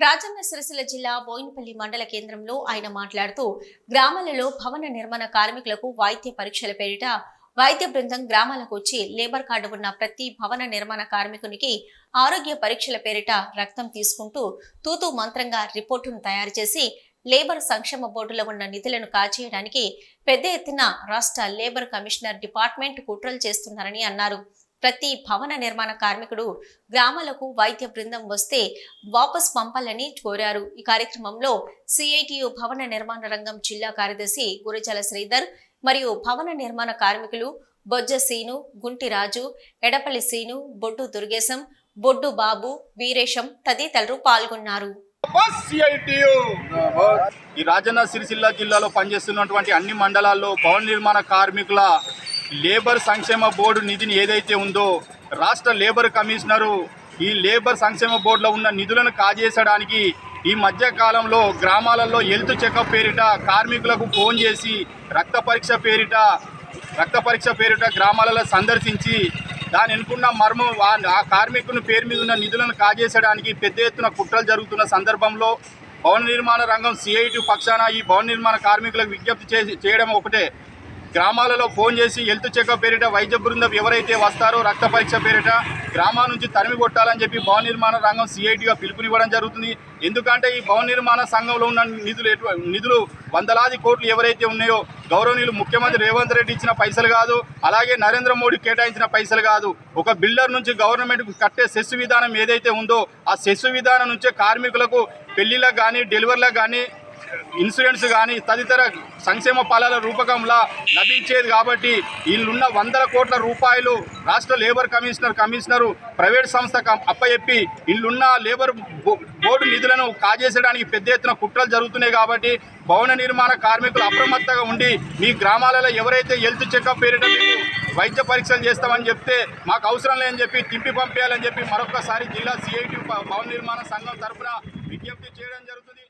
రాజన్న సిరిసిల్ల జిల్లా బోయినపల్లి మండల కేంద్రంలో ఆయన మాట్లాడుతూ గ్రామాలలో భవన నిర్మాణ కార్మికులకు వైద్య పరీక్షల పేరిట వైద్య బృందం గ్రామాలకు వచ్చి లేబర్ కార్డు ఉన్న ప్రతి భవన నిర్మాణ కార్మికునికి ఆరోగ్య పరీక్షల పేరిట రక్తం తీసుకుంటూ తూతు మంత్రంగా రిపోర్టును తయారు చేసి లేబర్ సంక్షేమ బోర్డులో ఉన్న నిధులను కాజేయడానికి పెద్ద ఎత్తున రాష్ట్ర లేబర్ కమిషనర్ డిపార్ట్మెంట్ కుట్రలు చేస్తున్నారని అన్నారు. ప్రతి భవన నిర్మాణ కార్మికుడు గ్రామాలకు వైద్య బృందం వస్తే వాపస్ పంపాలని కోరారు. ఈ కార్యక్రమంలో సిఐటియు భవన నిర్మాణ రంగం జిల్లా కార్యదర్శి గురజల శ్రీధర్ మరియు భవన నిర్మాణ కార్మికులు బొజ్జ సీను గుంటి రాజు ఎడపల్లి సీను బొడ్డు దుర్గేశం బొడ్డు బాబు వీరేశం తదితరులు పాల్గొన్నారు. బస్ సిఐటియు! ఈ రాజన్న సిరిసిల్ల జిల్లాలో పనిచేస్తున్నటువంటి అన్ని మండలాల్లో భవన నిర్మాణ కార్మికుల లేబర్ సంక్షేమ బోర్డు నిధిని ఏదైతే ఉందో రాష్ట్ర లేబర్ కమిషనరు ఈ లేబర్ సంక్షేమ బోర్డులో ఉన్న నిధులను కాజేసడానికి ఈ మధ్య కాలంలో గ్రామాలలో హెల్త్ చెకప్ పేరిట కార్మికులకు ఫోన్ చేసి రక్త పరీక్ష పేరిట రక్త పరీక్ష పేరిట గ్రామాలలో సందర్శించి దాని ఎన్నుకున్న మర్మం ఆ కార్మికుని పేరు మీద ఉన్న నిధులను కాజేసడానికి పెద్ద ఎత్తున కుట్రలు జరుగుతున్న సందర్భంలో భవన నిర్మాణ రంగం సిఐటి పక్షాన ఈ భవన నిర్మాణ కార్మికులకు విజ్ఞప్తి చేయడం ఒకటే. గ్రామాలలో ఫోన్ చేసి హెల్త్ చెకప్ పేరిట వైద్య బృందం ఎవరైతే వస్తారో రక్త పరీక్ష పేరిట గ్రామాల నుంచి తరిమి కొట్టాలని చెప్పి భవన నిర్మాణ రంగం సిఐటిగా పిలుపునివ్వడం జరుగుతుంది. ఎందుకంటే ఈ భవన నిర్మాణ సంఘంలో ఉన్న నిధులు నిధులు వందలాది కోట్లు ఎవరైతే ఉన్నాయో గౌరవనీయులు ముఖ్యమంత్రి రేవంత్ రెడ్డి ఇచ్చిన పైసలు కాదు అలాగే నరేంద్ర మోడీ కేటాయించిన పైసలు కాదు. ఒక బిల్డర్ నుంచి గవర్నమెంట్కు కట్టే సెస్ విధానం ఏదైతే ఉందో ఆ సెస్ విధానం నుంచే కార్మికులకు పెళ్ళిలకు కానీ డెలివరీలకు కానీ ఇన్సూరెన్స్ కానీ తదితర సంక్షేమ పాలన రూపకంలా లభించేది కాబట్టి వీళ్ళున్న వందల కోట్ల రూపాయలు రాష్ట్ర లేబర్ కమిషనర్ కమిషనరు ప్రైవేట్ సంస్థ అప్పచెప్పి వీళ్ళున్న లేబర్ బో- బోర్డు నిధులను కాజేసడానికి పెద్ద ఎత్తున కుట్రలు జరుగుతున్నాయి కాబట్టి భవన నిర్మాణ కార్మికులు అప్రమత్తంగా ఉండి మీ గ్రామాలలో ఎవరైతే హెల్త్ చెకప్ పేరిట మీకు వైద్య పరీక్షలు చేస్తామని చెప్తే మాకు అవసరం లేదని చెప్పి తింపి పంపేయాలని చెప్పి మరొకసారి జిల్లా సిఐటి భవన నిర్మాణ సంఘం తరఫున విజ్ఞప్తి చేయడం జరుగుతుంది.